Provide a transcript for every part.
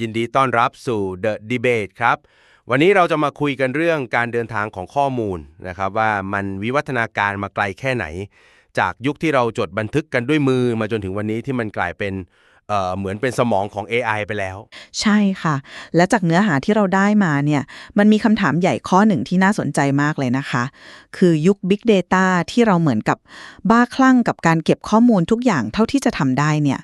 ยินดีต้อนรับสู่ The Debate ครับ วันนี้เราจะมาคุยกันเรื่องการเดินทางของข้อมูลนะครับว่ามันวิวัฒนาการมาไกลแค่ไหน จากยุคที่เราจดบันทึกกันด้วยมือมาจนถึงวันนี้ที่มันกลายเป็น เอ่อเหมือนเป็นสมองของ AI ไปแล้ว ใช่ค่ะ และจากเนื้อหาที่เราได้มาเนี่ยมันมีคำถามใหญ่ข้อหนึ่งที่น่าสนใจมากเลยนะคะ คือยุค Big Data ที่เราเหมือนกับบ้าคลั่งกับการเก็บข้อมูลทุกอย่างเท่าที่จะทำได้เนี่ย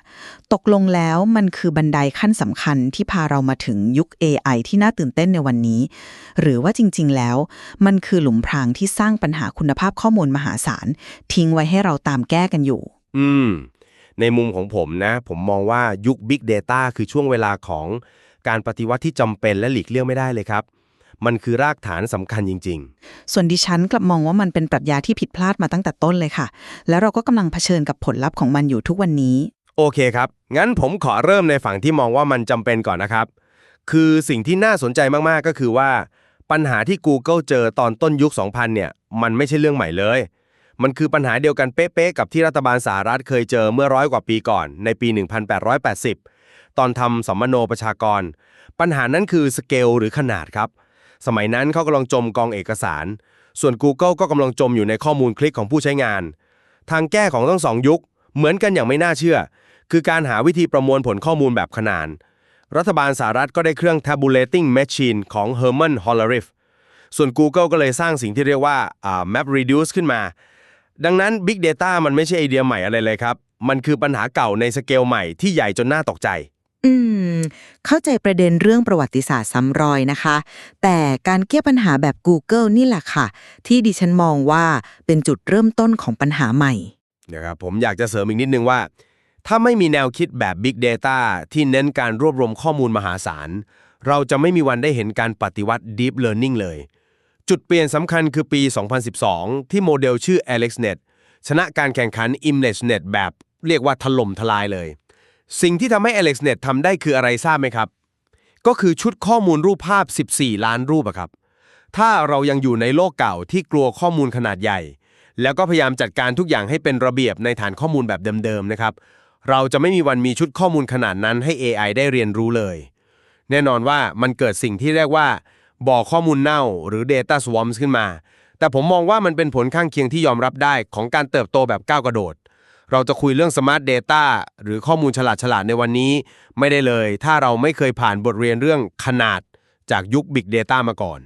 ตกลงแล้วมันคือบันไดขั้นสำคัญที่พาเรามาถึงยุค AI ที่น่าตื่นเต้นในวันนี้ หรือว่าจริง ๆ แล้ว มันคือหลุมพรางที่สร้างปัญหาคุณภาพข้อมูลมหาศาลทิ้งไว้ให้เราตามแก้กันอยู่ อืม ในมุมของผมนะ ผมมองว่ายุค Big Data คือช่วงเวลาของการปฏิวัติที่จำเป็นและหลีกเลี่ยงไม่ได้เลยครับ มันคือรากฐานสำคัญจริงส่วนดิฉันกลับมองว่ามันเป็นปรัชญาที่ผิดพลาดมาตั้งแต่ต้นเลยค่ะ แล้วเราก็กำลังเผชิญกับผลลัพธ์ของมันอยู่ทุกวันนี้ๆโอเคครับ งั้นผมขอเริ่มในฝั่งที่มองว่ามันจำเป็นก่อนนะครับ คือสิ่งที่น่าสนใจมากๆก็คือว่า ปัญหาที่ Google เจอตอนต้นยุค 2000 เนี่ย มันไม่ใช่เรื่องใหม่เลย มันคือปัญหาเดียวกันเป๊ะๆกับที่รัฐบาลสหรัฐเคยเจอเมื่อร้อยกว่าปีก่อนในปี 1880 ตอนทำสัมมโนประชากร ปัญหานั้นคือสเกลหรือขนาดครับ สมัยนั้นเขากำลังจมกองเอกสาร ส่วน Google ก็กำลังจมอยู่ในข้อมูลคลิกของผู้ใช้งาน ทางแก้ของทั้งสองยุค เหมือนกันอย่างไม่น่าเชื่อ คือการหาวิธีประมวลผลข้อมูลแบบขนานรัฐบาลสหรัฐก็ได้เครื่อง tabulating machine ของ Herman Hollerith ส่วน Google ก็เลยสร้างสิ่งที่เรียกว่า map reduce ขึ้นมา ดังนั้น Big Data มันไม่ใช่ไอเดียใหม่อะไรเลยครับ มันคือปัญหาเก่าในสเกลใหม่ที่ใหญ่จนน่าตกใจ อืม เข้าใจประเด็นเรื่องประวัติศาสตร์ซ้ำรอยนะคะ แต่การแก้ปัญหาแบบ Google นี่แหละค่ะ ที่ดิฉันมองว่าเป็นจุดเริ่มต้นของปัญหาใหม่นะครับผมอยากจะเสริมอีกนิดนึงว่า ถ้าไม่มีแนวคิดแบบ Big Data ที่เน้นการรวบรวมข้อมูลมหาศาล เราจะไม่มีวันได้เห็นการปฏิวัติ Deep Learning เลย จุดเปลี่ยนสำคัญคือปี 2012 ที่โมเดลชื่อ AlexNet ชนะการแข่งขัน ImageNet แบบเรียกว่าถล่มทลายเลย สิ่งที่ทำให้ AlexNet ทำได้คืออะไรทราบไหมครับ ก็คือชุดข้อมูลรูปภาพ 14 ล้านรูปอะครับ ถ้าเรายังอยู่ในโลกเก่าที่กลัวข้อมูลขนาดใหญ่ แล้วก็พยายามจัดการทุกอย่างให้เป็นระเบียบในฐานข้อมูลแบบเดิมๆนะครับ เราจะไม่มีวันมีชุดข้อมูลขนาดนั้นให้ AI ได้เรียนรู้เลย แน่นอนว่ามันเกิดสิ่งที่เรียกว่า บ่อข้อมูลเน่าหรือ Data Swarms ขึ้นมา แต่ผมมองว่ามันเป็นผลข้างเคียงที่ยอมรับได้ของการเติบโตแบบก้าวกระโดด เราจะคุยเรื่อง Smart Data หรือข้อมูลฉลาดฉลาดในวันนี้ ไม่ได้เลย ถ้าเราไม่เคยผ่านบทเรียนเรื่องขนาดจากยุค Big Data มาก่อน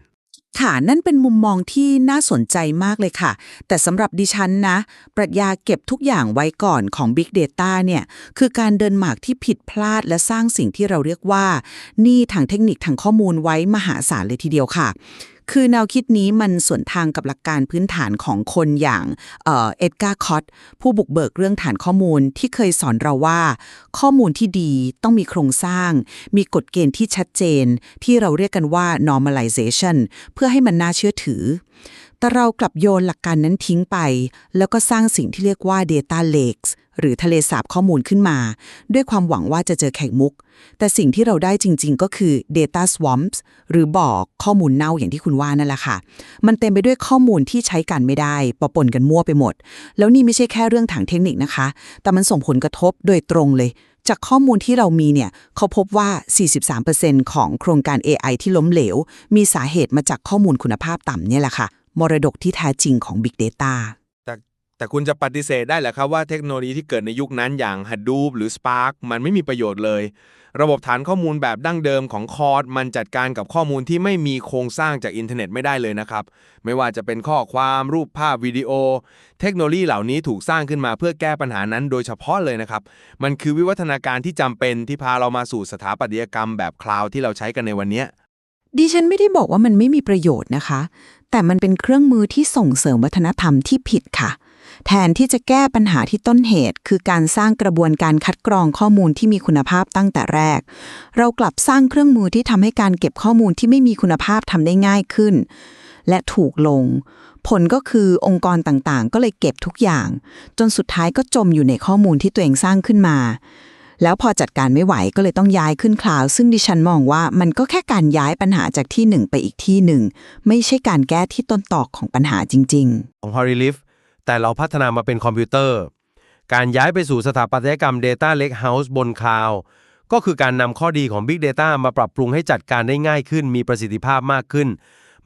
ค่ะนั่นเป็นมุมมองที่น่าสนใจมากเลยค่ะ แต่สำหรับดิฉันนะ ปรัชญาเก็บทุกอย่างไว้ก่อนของ Big Data เนี่ย คือการเดินหมากที่ผิดพลาดและสร้างสิ่งที่เราเรียกว่า นี่ทางเทคนิคทางข้อมูลไว้มหาศาลเลยทีเดียวค่ะ คือแนวคิดนี้มันส่วนทางกับหลักการพื้นฐานของคนอย่างเอ็ดการ์คอตผู้บุกเบิกเรื่องฐานข้อมูลที่เคยสอนเราว่า ข้อมูลที่ดีต้องมีโครงสร้าง มีกฎเกณฑ์ที่ชัดเจน ที่เราเรียกกันว่า normalization เพื่อให้มันน่าเชื่อถือ แต่เรากลับโยนหลักการนั้นทิ้งไป แล้วก็สร้างสิ่งที่เรียกว่า data lakes หรือทะเลสาบข้อมูลขึ้นมา ด้วยความหวังว่าจะเจอไข่มุก แต่สิ่งที่เราได้จริง ๆ ก็คือ data swamps หรือบ่อข้อมูลเน่าอย่างที่คุณว่านั่นแหละค่ะ มันเต็มไปด้วยข้อมูลที่ใช้กันไม่ได้ปะปนกันมั่วไปหมด แล้วนี่ไม่ใช่แค่เรื่องทางเทคนิคนะคะ แต่มันส่งผลกระทบโดยตรงเลย จากข้อมูลที่เรามีเนี่ยเขาพบว่า 43%ของโครงการ AI ที่ล้มเหลว มีสาเหตุมาจากข้อมูลคุณภาพต่ำเนี่ยแหละค่ะ มรดกที่แท้จริงของ Big Data แต่แต่คุณจะปฏิเสธได้เหรอครับว่าเทคโนโลยีที่เกิดในยุคนั้นอย่าง Hadoop หรือ Spark มันไม่มีประโยชน์เลย ระบบฐานข้อมูลแบบดั้งเดิมของคอร์ดมันจัดการกับข้อมูลที่ไม่มีโครงสร้างจากอินเทอร์เน็ตไม่ได้เลยนะครับ ไม่ว่าจะเป็นข้อความรูปภาพวิดีโอ เทคโนโลยีเหล่านี้ถูกสร้างขึ้นมาเพื่อแก้ปัญหานั้นโดยเฉพาะเลยนะครับ มันคือวิวัฒนาการที่จำเป็นที่พาเรามาสู่สถาปัตยกรรมแบบคลาวด์ที่เราใช้กันในวันเนี้ยดิฉันไม่ได้บอกว่ามันไม่มีประโยชน์นะคะ แต่มันเป็นเครื่องมือที่ส่งเสริมวัฒนธรรมที่ผิดค่ะ แทนที่จะแก้ปัญหาที่ต้นเหตุ คือการสร้างกระบวนการคัดกรองข้อมูลที่มีคุณภาพตั้งแต่แรก เรากลับสร้างเครื่องมือที่ทำให้การเก็บข้อมูลที่ไม่มีคุณภาพทำได้ง่ายขึ้น และถูกลง ผลก็คือองค์กรต่างๆ ก็เลยเก็บทุกอย่าง จนสุดท้ายก็จมอยู่ในข้อมูลที่ตัวเองสร้างขึ้นมา แล้วพอจัดการไม่ไหวก็เลยต้องย้ายขึ้นคลาว ซึ่งดิฉันมองว่ามันก็แค่การย้ายปัญหาจากที่หนึ่งไปอีกที่หนึ่ง ไม่ใช่การแก้ที่ต้นตอกของปัญหาจริงของ h o r i l i f แต่เราพัฒนามาเป็นคอมพิวเตอร์ การย้ายไปสู่สถาปัตยกรรม Data Lake House บนคลาวก็คือการนำข้อดีของ Big Data มาปรับปรุงให้จัดการได้ง่ายขึ้น มีประสิทธิภาพมากขึ้น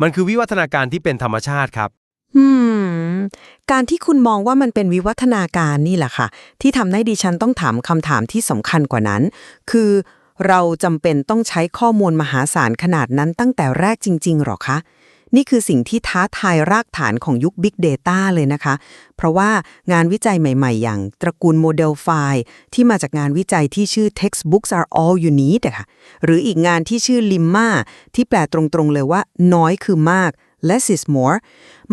มันคือวิวัฒนาการที่เป็นธรรมชาติครับ อืม การที่คุณมองว่ามันเป็นวิวัฒนาการนี่แหละค่ะ ที่ทำให้ดิฉันต้องถามคำถามที่สำคัญกว่านั้น คือเราจำเป็นต้องใช้ข้อมูลมหาศาลขนาดนั้นตั้งแต่แรกจริง ๆหรอคะ นี่คือสิ่งที่ท้าทายรากฐานของยุค Big Data เลยนะคะ เพราะว่างานวิจัยใหม่ ๆ อย่างตระกูลโมเดลไฟล์ที่มาจากงานวิจัยที่ชื่อ Textbooks are all you need ะค่ะ หรืออีกงานที่ชื่อ Limma ที่แปลตรงๆเลยว่าน้อยคือมาก less is more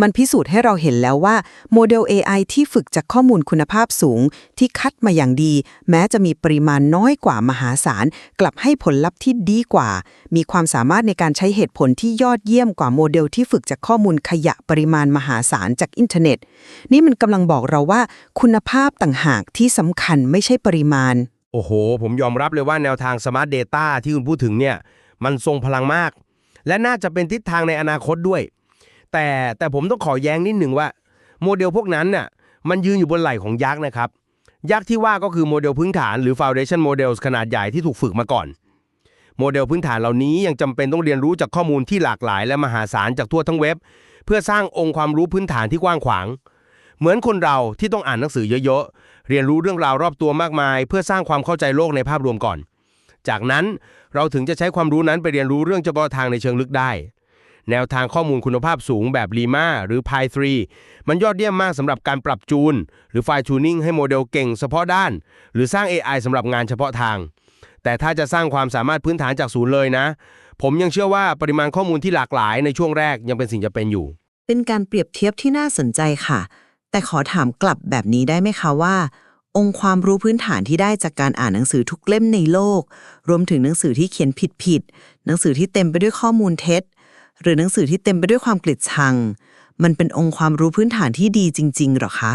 มันพิสูจน์ให้เราเห็นแล้วว่าโมเดล AI ที่ฝึกจากข้อมูลคุณภาพสูง ที่คัดมาอย่างดี แม้จะมีปริมาณน้อยกว่ามหาศาล กลับให้ผลลัพธ์ที่ดีกว่า มีความสามารถในการใช้เหตุผลที่ยอดเยี่ยมกว่าโมเดลที่ฝึกจากข้อมูลขยะปริมาณมหาศาลจากอินเทอร์เน็ต นี่มันกำลังบอกเราว่า คุณภาพต่างหากที่สำคัญไม่ใช่ปริมาณ โอ้โห ผมยอมรับเลยว่าแนวทาง Smart Data ที่คุณพูดถึงเนี่ย มันทรงพลังมาก และน่าจะเป็นทิศทางในอนาคตด้วย แต่แต่ผมต้องขอแย้งนิดหนึ่งว่า โมเดลพวกนั้นน่ะมันยืนอยู่บนไหล่ของยักษ์นะครับ ยักษ์ที่ว่าก็คือโมเดลพื้นฐานหรือ Foundation Models ขนาดใหญ่ที่ถูกฝึกมาก่อน โมเดลพื้นฐานเหล่านี้ยังจำเป็นต้องเรียนรู้จากข้อมูลที่หลากหลาย และมหาศาลจากทั่วทั้งเว็บ เพื่อสร้างองค์ความรู้พื้นฐานที่กว้างขวาง เหมือนคนเราที่ต้องอ่านหนังสือเยอะๆเรียนรู้เรื่องราวรอบตัวมากมาย เพื่อสร้างความเข้าใจโลกในภาพรวมก่อน จากนั้นเราถึงจะใช้ความรู้นั้นไปเรียนรู้เรื่องเฉพาะทางในเชิงลึกได้ แนวทางข้อมูลคุณภาพสูงแบบ Lima หรือ Pi 3มันยอดเยี่ยมมากสำหรับการปรับจูน หรือ Fine Tuning ให้โมเดลเก่งเฉพาะด้าน หรือสร้าง AI สำหรับงานเฉพาะทาง แต่ถ้าจะสร้างความสามารถพื้นฐานจากศูนย์เลยนะ ผมยังเชื่อว่าปริมาณข้อมูลที่หลากหลายในช่วงแรกยังเป็นสิ่งจำเป็นอยู่ เป็นการเปรียบเทียบที่น่าสนใจค่ะ แต่ขอถามกลับแบบนี้ได้ไหมคะว่า องค์ความรู้พื้นฐานที่ได้จากการอ่านหนังสือทุกเล่มในโลก รวมถึงหนังสือที่เขียนผิดๆหนังสือที่เต็มไปด้วยข้อมูลเท็จ หรือหนังสือที่เต็มไปด้วยความเกลียดชัง มันเป็นองค์ความรู้พื้นฐานที่ดีจริง ๆ หรอคะ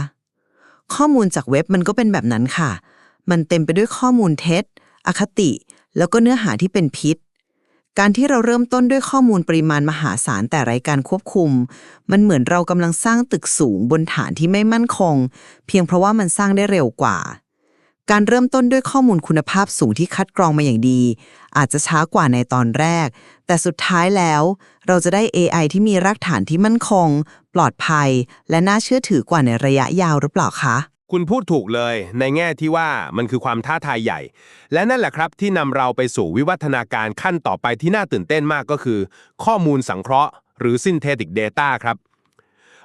ข้อมูลจากเว็บมันก็เป็นแบบนั้นค่ะ มันเต็มไปด้วยข้อมูลเท็จ อคติ แล้วก็เนื้อหาที่เป็นพิษ การที่เราเริ่มต้นด้วยข้อมูลปริมาณมหาศาลแต่ไร้การควบคุม มันเหมือนเรากำลังสร้างตึกสูงบนฐานที่ไม่มั่นคง เพียงเพราะว่ามันสร้างได้เร็วกว่า การเริ่มต้นด้วยข้อมูลคุณภาพสูงที่คัดกรองมาอย่างดี อาจจะช้ากว่าในตอนแรก แต่สุดท้ายแล้ว เราจะได้ AI ที่มีรากฐานที่มั่นคง ปลอดภัย และน่าเชื่อถือกว่าในระยะยาวหรือเปล่าคะ คุณพูดถูกเลยในแง่ที่ว่ามันคือความท้าทายใหญ่ และนั่นแหละครับที่นำเราไปสู่วิวัฒนาการขั้นต่อไปที่น่าตื่นเต้นมากก็คือ ข้อมูลสังเคราะห์ หรือ Synthetic Data ครับ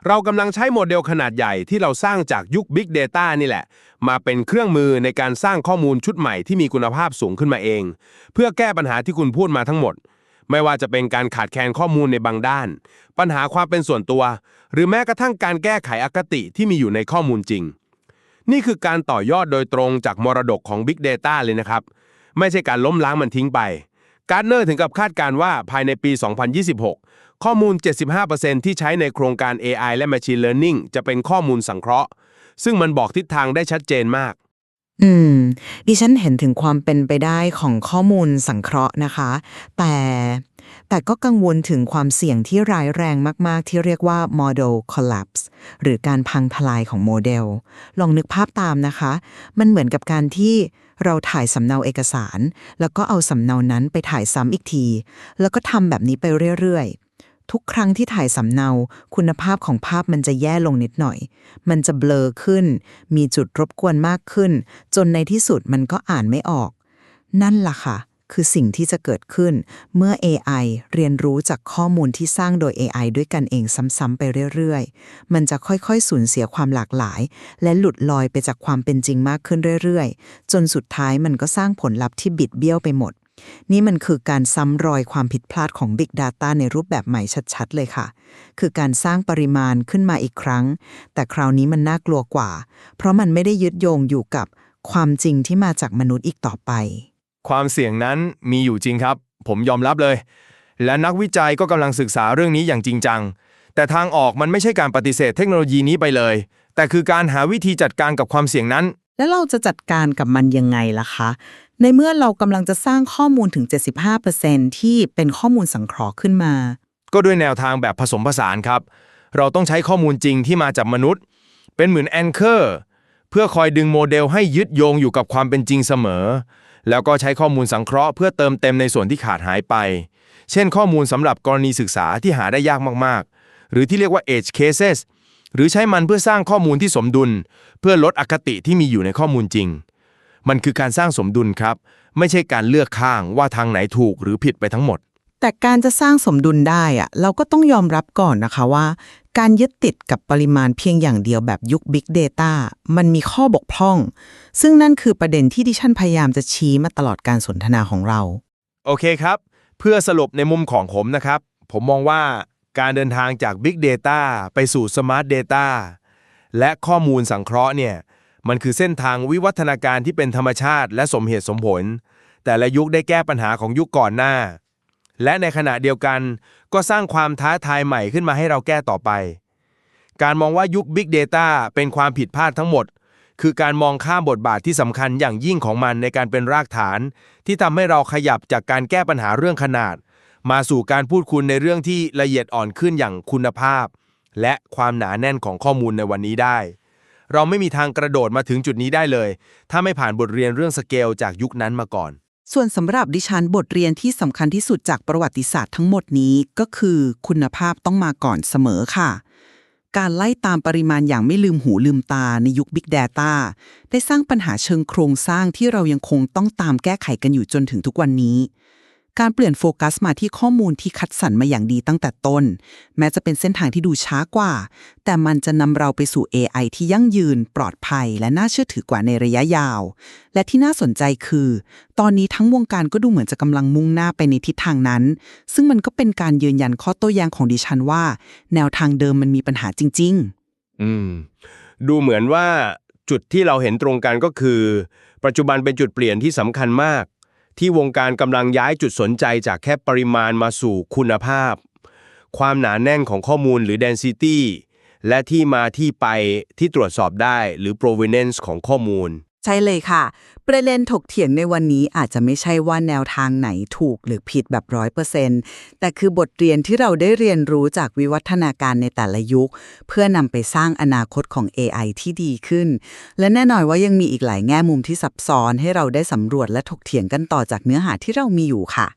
เรากำลังใช้โมเดลขนาดใหญ่ที่เราสร้างจากยุค Big Data นี่แหละ มาเป็นเครื่องมือในการสร้างข้อมูลชุดใหม่ที่มีคุณภาพสูงขึ้นมาเอง เพื่อแก้ปัญหาที่คุณพูดมาทั้งหมด ไม่ว่าจะเป็นการขาดแคลนข้อมูลในบางด้าน ปัญหาความเป็นส่วนตัว หรือแม้กระทั่งการแก้ไขอคติที่มีอยู่ในข้อมูลจริง นี่คือการต่อยอดโดยตรงจากมรดกของ Big Data เลยนะครับ ไม่ใช่การล้มล้างมันทิ้งไปการเนอร์ถึงกับคาดการณ์ว่าภายในปี 2026 ข้อมูล 75%ที่ใช้ในโครงการ AI และ Machine Learning จะเป็นข้อมูลสังเคราะห์ ซึ่งมันบอกทิศทางได้ชัดเจนมาก อืม ดิฉันเห็นถึงความเป็นไปได้ของข้อมูลสังเคราะห์นะคะ แต่แต่ก็กังวลถึงความเสี่ยงที่ร้ายแรงมาก ๆ ที่เรียกว่า model collapse หรือการพังทลายของโมเดล ลองนึกภาพตามนะคะ มันเหมือนกับการที่เราถ่ายสำเนาเอกสาร แล้วก็เอาสำเนานั้นไปถ่ายซ้ำอีกที แล้วก็ทำแบบนี้ไปเรื่อย ๆ ทุกครั้งที่ถ่ายสำเนา คุณภาพของภาพมันจะแย่ลงนิดหน่อย มันจะเบลอขึ้น มีจุดรบกวนมากขึ้น จนในที่สุดมันก็อ่านไม่ออก นั่นล่ะค่ะ คือสิ่งที่จะเกิดขึ้น เมื่อ AI เรียนรู้จากข้อมูลที่สร้างโดย AI ด้วยกันเองซ้ำๆไปเรื่อยๆ มันจะค่อยๆ สูญเสียความหลากหลาย และหลุดลอยไปจากความเป็นจริงมากขึ้นเรื่อยๆ จนสุดท้ายมันก็สร้างผลลัพธ์ที่บิดเบี้ยวไปหมด นี่มันคือการซ้ำรอยความผิดพลาดของ Big Data ในรูปแบบใหม่ชัดๆ เลยค่ะ คือการสร้างปริมาณขึ้นมาอีกครั้ง แต่คราวนี้มันน่ากลัวกว่า เพราะมันไม่ได้ยึดโยงอยู่กับความจริงที่มาจากมนุษย์อีกต่อไป ความเสี่ยงนั้นมีอยู่จริงครับ ผมยอมรับเลย และนักวิจัยก็กำลังศึกษาเรื่องนี้อย่างจริงจัง แต่ทางออกมันไม่ใช่การปฏิเสธเทคโนโลยีนี้ไปเลย แต่คือการหาวิธีจัดการกับความเสี่ยงนั้น แล้วเราจะจัดการกับมันยังไงล่ะคะ ในเมื่อเรากำลังจะสร้างข้อมูลถึง 75%ที่เป็นข้อมูลสังเคราะห์ขึ้นมา ก็ด้วยแนวทางแบบผสมผสานครับ เราต้องใช้ข้อมูลจริงที่มาจากมนุษย์ เป็นเหมือนแองเกอร์เพื่อคอยดึงโมเดลให้ยึดโยงอยู่กับความเป็นจริงเสมอ แล้วก็ใช้ข้อมูลสังเคราะห์เพื่อเติมเต็มในส่วนที่ขาดหายไป เช่น ข้อมูลสำหรับกรณีศึกษาที่หาได้ยากมากๆ หรือที่เรียกว่า edge cases หรือใช้มันเพื่อสร้างข้อมูลที่สมดุล เพื่อลดอคติที่มีอยู่ในข้อมูลจริง มันคือการสร้างสมดุลครับ ไม่ใช่การเลือกข้างว่าทางไหนถูกหรือผิดไปทั้งหมด แต่การจะสร้างสมดุลได้อะเราก็ต้องยอมรับก่อนนะคะว่า การยึดติดกับปริมาณเพียงอย่างเดียวแบบยุค Big Data มันมีข้อบกพร่อง ซึ่งนั่นคือประเด็นที่ดิฉันพยายามจะชี้มาตลอดการสนทนาของเรา โอเคครับ เพื่อสรุปในมุมของผมนะครับ ผมมองว่าการเดินทางจาก Big Data ไปสู่ Smart Data และข้อมูลสังเคราะห์เนี่ย มันคือเส้นทางวิวัฒนาการที่เป็นธรรมชาติและสมเหตุสมผล แต่ละยุคได้แก้ปัญหาของยุคก่อนหน้า และในขณะเดียวกันก็สร้างความท้าทายใหม่ขึ้นมาให้เราแก้ต่อไป การมองว่ายุค Big Data เป็นความผิดพลาดทั้งหมด คือการมองข้ามบทบาทที่สำคัญอย่างยิ่งของมันในการเป็นรากฐาน ที่ทำให้เราขยับจากการแก้ปัญหาเรื่องขนาด มาสู่การพูดคุยในเรื่องที่ละเอียดอ่อนขึ้นอย่างคุณภาพ และความหนาแน่นของข้อมูลในวันนี้ได้ เราไม่มีทางกระโดดมาถึงจุดนี้ได้เลย ถ้าไม่ผ่านบทเรียนเรื่องสเกลจากยุคนั้นมาก่อน ส่วนสำหรับดิฉันบทเรียนที่สำคัญที่สุดจากประวัติศาสตร์ทั้งหมดนี้ก็คือคุณภาพต้องมาก่อนเสมอค่ะ การไล่ตามปริมาณอย่างไม่ลืมหูลืมตาในยุค Big Data ได้สร้างปัญหาเชิงโครงสร้างที่เรายังคงต้องตามแก้ไขกันอยู่จนถึงทุกวันนี้ การเปลี่ยนโฟกัสมาที่ข้อมูลที่คัดสรรมาอย่างดีตั้งแต่ต้น แม้จะเป็นเส้นทางที่ดูช้ากว่า แต่มันจะนำเราไปสู่ AI ที่ยั่งยืน ปลอดภัย และน่าเชื่อถือกว่าในระยะยาว และที่น่าสนใจคือ ตอนนี้ทั้งวงการก็ดูเหมือนจะกำลังมุ่งหน้าไปในทิศทางนั้น ซึ่งมันก็เป็นการยืนยันข้อโต้แย้งของดิฉันว่า แนวทางเดิมมันมีปัญหาจริง ๆ อืม ดูเหมือนว่าจุดที่เราเห็นตรงกันก็คือ ปัจจุบันเป็นจุดเปลี่ยนที่สำคัญมาก ที่วงการกำลังย้ายจุดสนใจจากแค่ปริมาณมาสู่คุณภาพ ความหนาแน่นของข้อมูลหรือ density และที่มาที่ไปที่ตรวจสอบได้หรือ provenance ของข้อมูล ใช่เลยค่ะ ประเด็นถกเถียงในวันนี้อาจจะไม่ใช่ว่าแนวทางไหนถูกหรือผิดแบบร้อยเปอร์เซนต์แต่คือบทเรียนที่เราได้เรียนรู้จากวิวัฒนาการในแต่ละยุค เพื่อนำไปสร้างอนาคตของ AI ที่ดีขึ้น และแน่นอนว่ายังมีอีกหลายแง่มุมที่ซับซ้อนให้เราได้สำรวจและถกเถียงกันต่อจากเนื้อหาที่เรามีอยู่ค่ะ